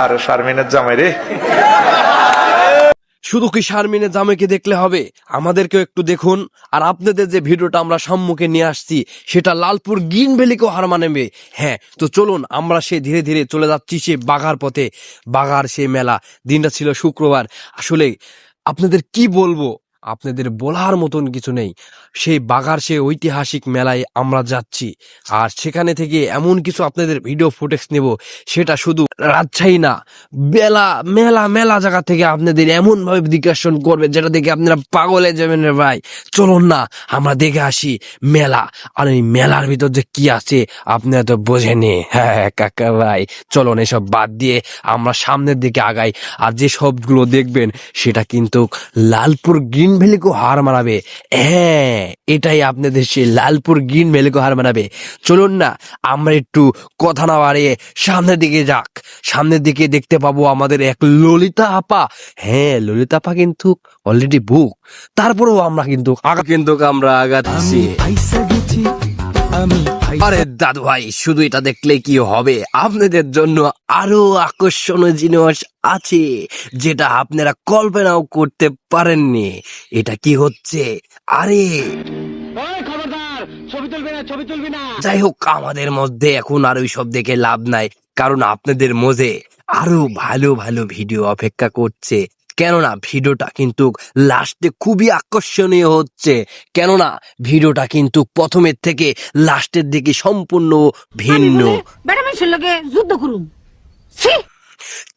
আর শারমিনের জামাই রে। শুধু কি শারমিনের জামাইকে দেখলে হবে? আমাদেরকেও একটু দেখুন। আর আপনাদের যে ভিডিওটা আমরা সম্মুখে নিয়ে আসছি, সেটা লালপুর গ্রিন ভ্যালিকেও হার মানাবে। হ্যাঁ তো চলুন, আমরা সে ধীরে ধীরে চলে যাচ্ছি সে বাগার পথে। বাগার সে মেলা। দিনটা ছিল শুক্রবার। আসলে আপনাদের কি বলব? আপনাদের বলার মতন কিছু নেই। সেই বাগার সে ঐতিহাসিক মেলায় আমরা যাচ্ছি। আর সেখানে থেকে এমন কিছু আপনাদের ভিডিও ফুটেজ নেব সেটা শুধু রাজশাহী না বেলা মেলা মেলা জায়গা থেকে আপনাদের এমন ভাবে জিজ্ঞাসন করবে যেটা দেখে আপনারা পাগলে যাবেন রে ভাই। চলুন না আমরা দেখে আসি মেলা। আর এই মেলার ভিতর যে কি আছে আপনারা তো বোঝেনি হ্যাঁ হ্যাঁ, কাকা ভাই চলুন এসব বাদ দিয়ে আমরা সামনের দিকে আগাই। আর যে সবগুলো দেখবেন সেটা কিন্তু লালপুর গ্রিন ভ্যালিকেও হার মানাবে। হ্যাঁ এটাই আপনাদের সেই লালপুর গ্রিন ভ্যালিকেও হার মানাবে। চলুন না, আমরা একটু কথা না বাড়িয়ে সামনের দিকে যাক। সামনের দিকে দেখতে পাবো আমাদের এক ললিতা আপা। হ্যাঁ ললিতা আপা কিন্তু অলরেডি বুক তারপরেও আমরা কিন্তু কিন্তু আমরা আগাচ্ছি। আরে দাদু ভাই শুধু এটা দেখলে কি হবে? আপনাদের জন্য আরও আকর্ষণীয় জিনিস আছে যেটা আপনারা কল্পনাও করতে পারেননি। এটা কি হচ্ছে? আরে! যাই হোক আমাদের মধ্যে এখন আর ওইসব দেখে লাভ নাই কারণ আপনাদের মধ্যে আরও ভালো ভালো ভিডিও অপেক্ষা করছে। কেননা ভিডিওটা কিন্তু লাস্টে খুবই আকর্ষণীয় হচ্ছে। কেননা ভিডিওটা কিন্তু প্রথমের থেকে লাস্টের দিকে সম্পূর্ণ ভিন্ন। যুদ্ধ করুম ছি!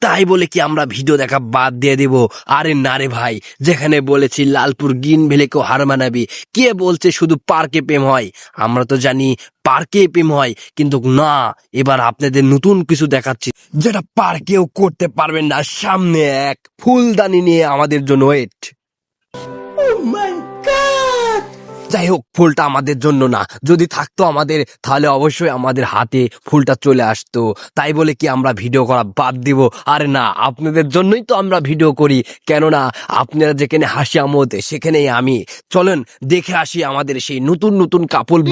তাই বলে কি আমরা ভিডিও দেখা বাদ দিয়ে দিব? আরে না রে ভাই, যেখানে বলেছি লালপুর গ্রিন ভ্যালিকেও হার মানাবি, কে বলছে শুধু পার্কে প্রেম হয়? আমরা তো জানি পার্কে প্রেম হয়, কিন্তু না, এবার আপনাদের নতুন কিছু দেখাচ্ছি, যেটা পার্কেও করতে পারবেন না, সামনে এক ফুলদানি নিয়ে আমাদের জন্য ওয়েট যাই হোক, ফুলটা আমাদের জন্য না। যদি থাকতো আমাদের, তাহলে অবশ্যই আমাদের হাতে ফুলটা চলে আসতো। তাই বলে কি আমরা ভিডিও করা বাদ দিব? আরে না, আপনাদের জন্যই তো আমরা ভিডিও করি। কেননা, আপনারা যেখানে হাসি আমোদ, সেখানেই আমি। চলেন, দেখে আসি আমাদের সেই নতুন নতুন কাপড়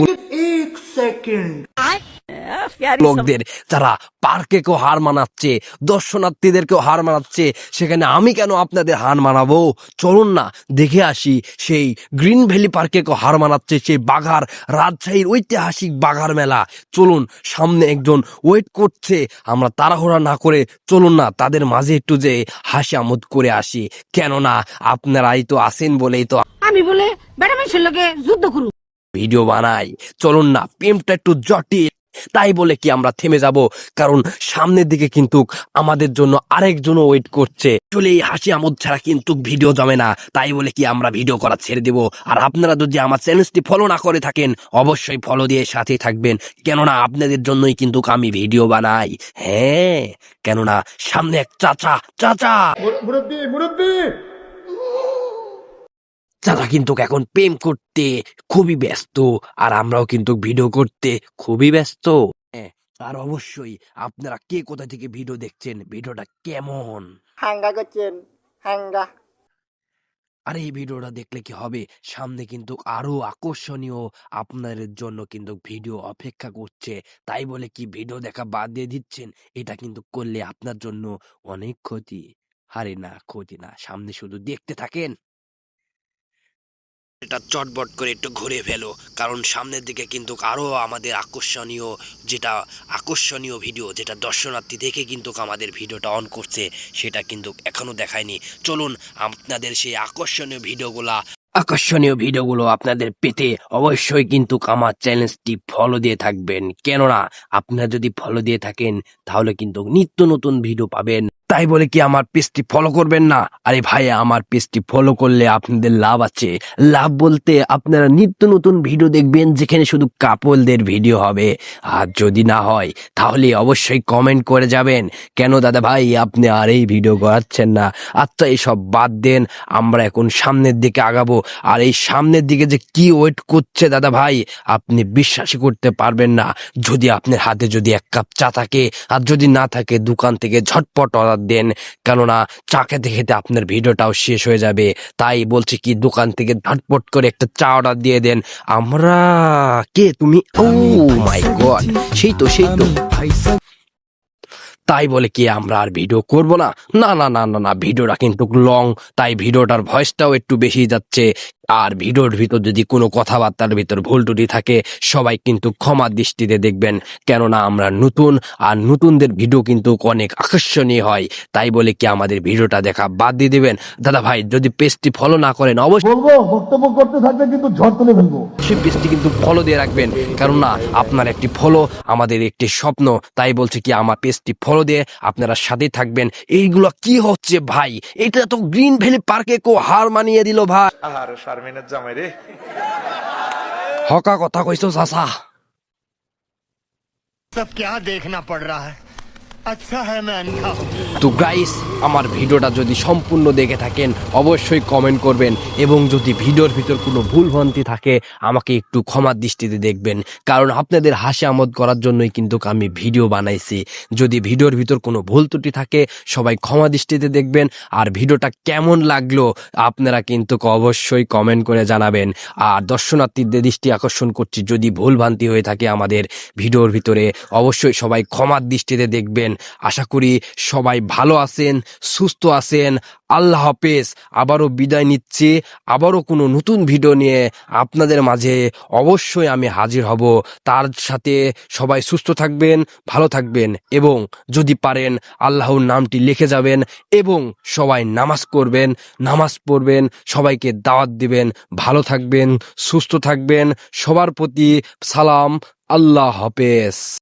লোকদের যারা পার্কেকেও হার মানাচ্ছে দর্শনার্থীদেরকেও হার মানাচ্ছে সেখানে আমি কেন আপনাদের হার মানাবো? চলুন না দেখে আসি সেই গ্রিন ভ্যালি পার্কেকেও হার মানাচ্ছে সেই বাঘার রাজশাহীর ঐতিহাসিক বাঘার মেলা। চলুন সামনে একজন ওয়েট করছে আমরা তাড়াহুড়া না করে চলুন না তাদের মাঝে একটু যে হাসি আমোদ করে আসি। কেননা আপনারাই তো আসেন বলেই তো আমি বলে বেটা মানুষের লগে যুদ্ধ করুম ভিডিও বানাই। চলুন না প্রেমটা একটু জটিল। তাই বলে কি আমরা থেমে যাব? কারণ সামনের দিকে কিন্তু আমাদের জন্য আরেকজন ওয়েট করছে। চলে এই হাসি আমোদ ছাড়া কিন্তু ভিডিও জমে না। তাই বলে কি আমরা ভিডিও করা ছেড়ে দেব? আর আপনারা যদি আমার চ্যানেলটি ফলো না করে থাকেন, অবশ্যই ফলো দিয়ে সাথে থাকবেন। কেননা আপনাদের জন্যই কিন্তু আমি ভিডিও বানাই। হ্যাঁ কেননা সামনে এক চাচা চাচা! চাচা কিন্তু এখন প্রেম করতে খুবই ব্যস্ত আর আমরাও কিন্তু ভিডিও করতে খুবই ব্যস্ত। হ্যাঁ, আর অবশ্যই আপনারা কে কোথা থেকে ভিডিও দেখছেন ভিডিওটা কেমন? হাঙ্গা করছেন হাঙ্গা আর এই ভিডিওটা দেখলে কি হবে? সামনে কিন্তু আরও আকর্ষণীয় আপনাদের জন্য কিন্তু ভিডিও অপেক্ষা করছে। তাই বলে কি ভিডিও দেখা বাদ দিয়ে দিচ্ছেন? এটা কিন্তু করলে আপনার জন্য অনেক ক্ষতি। আরে না ক্ষতি না সামনে শুধু দেখতে থাকেন। এটা চটবট করে একটু ঘুরে ফেলো। কারণ সামনের দিকে কিন্তু আরও আমাদের আকর্ষণীয় যেটা আকর্ষণীয় ভিডিও যেটা দর্শনার্থী দেখে কিন্তু আমাদের ভিডিওটা অন করছে, সেটা কিন্তু এখনও দেখায়নি। চলুন, আপনাদের সেই আকর্ষণীয় ভিডিওগুলা আকর্ষণীয় ভিডিওগুলো আপনাদের পেতে অবশ্যই কিন্তু আমার চ্যানেলটি ফলো দিয়ে থাকবেন। কেননা, আপনারা যদি ফলো দিয়ে থাকেন, তাহলে কিন্তু নিত্য নতুন ভিডিও পাবেন। তাই বলে কি আমার পেজটি ফলো করবেন না? আরে ভাই, আমার পেজটি ফলো করলে আপনাদের লাভ আছে। লাভ বলতে আপনারা নিত্য নতুন ভিডিও দেখবেন, যেখানে শুধু কাপলদের ভিডিও হবে। আর যদি না হয়, তাহলে অবশ্যই কমেন্ট করে যাবেন। কেন দাদা ভাই, আপনি আর এই ভিডিও করাচ্ছেন না? আচ্ছা এসব বাদ দেন, আমরা এখন সামনের দিকে আগাবো। আর এই সামনের দিকে যে কি ওয়েট করছে দাদা ভাই, আপনি বিশ্বাসই করতে পারবেন না। যদি আপনার হাতে যদি এক কাপ চা থাকে, আর যদি না থাকে, দোকান থেকে ঝটপট অর্ডার দেন। কেননা চা খেতে খেতে আপনার ভিডিওটাও শেষ হয়ে যাবে। তাই বলছি কি দোকান থেকে ধটপট করে একটা চা অর্ডার দিয়ে দেন। আমরা কে? তুমি? ও মাই গড সেই তো সেই তো। তাই বলে কি আমরা আর ভিডিও করব না? না না না না না ভিডিওটা কিন্তু লং তাই ভিডিওটার ভয়েসটাও একটু বেশি যাচ্ছে। আর ভিডিওর ভিতর যদি কোনো কথাবার্তার ভিতর ভুল টুটি থাকে সবাই কিন্তু ক্ষমা দৃষ্টিতে দেখবেন। কেননা আমরা নতুন আর নতুনদের ভিডিও কিন্তু অনেক আকর্ষণীয় হয়। তাই বলে কি আমাদের ভিডিওটা দেখা বাদ দিয়ে দিবেন? দাদা ভাই যদি পেজটি ফলো না করেন অবশ্যই বলব বক্তব্য করতে থাকলে কিন্তু ঝড় তুলে ফেলব। অবশ্যই পেজটি কিন্তু ফলো দিয়ে রাখবেন। কেননা আপনার একটি ফলো আমাদের একটি স্বপ্ন। তাই বলছে কি আমার পেজটি ফলো দিয়ে আপনারা সাথে থাকবেন এইগুলো কি হচ্ছে ভাই এটা তো গ্রিন ভ্যালি পার্কে কো হার মানিয়ে দিল ভাই আর শারমিনের জামাই রে হকা কথা কইছো চাচা सब क्या देखना पड़ रहा है আচ্ছা, হ্যাঁ, তো গাইস আমার ভিডিওটা যদি সম্পূর্ণ দেখে থাকেন, অবশ্যই কমেন্ট করবেন এবং যদি ভিডিওর ভিতর কোনো ভুলভ্রান্তি থাকে, আমাকে একটু ক্ষমার দৃষ্টিতে দেখবেন। কারণ আপনাদের হাসি আমোদ করার জন্যই কিন্তু আমি ভিডিও বানাইছি। যদি ভিডিওর ভিতর কোনো ভুল ত্রুটি থাকে, সবাই ক্ষমা দৃষ্টিতে দেখবেন। আর ভিডিওটা কেমন লাগল, আপনারা কিন্তু অবশ্যই কমেন্ট করে জানাবেন। আর দর্শনার্থীদের দৃষ্টি আকর্ষণ করছি, যদি ভুলভ্রান্তি হয়ে থাকে আমাদের ভিডিওর ভিতরে, অবশ্যই সবাই ক্ষমার দৃষ্টিতে দেখবেন। আশা করি সবাই ভালো আছেন, সুস্থ আছেন। আল্লাহ হাফেজ। আবারও বিদায় নিচ্ছি। আবারও কোনো নতুন ভিডিও নিয়ে আপনাদের মাঝে অবশ্যই আমি হাজির হব। তার সাথে সবাই সুস্থ থাকবেন, ভালো থাকবেন এবং যদি পারেন আল্লাহর নামটি লিখে যাবেন এবং সবাই নামাজ করবেন নামাজ পড়বেন, সবাইকে দাওয়াত দিবেন। ভালো থাকবেন, সুস্থ থাকবেন। সবার প্রতি সালাম। আল্লাহ হাফেজ।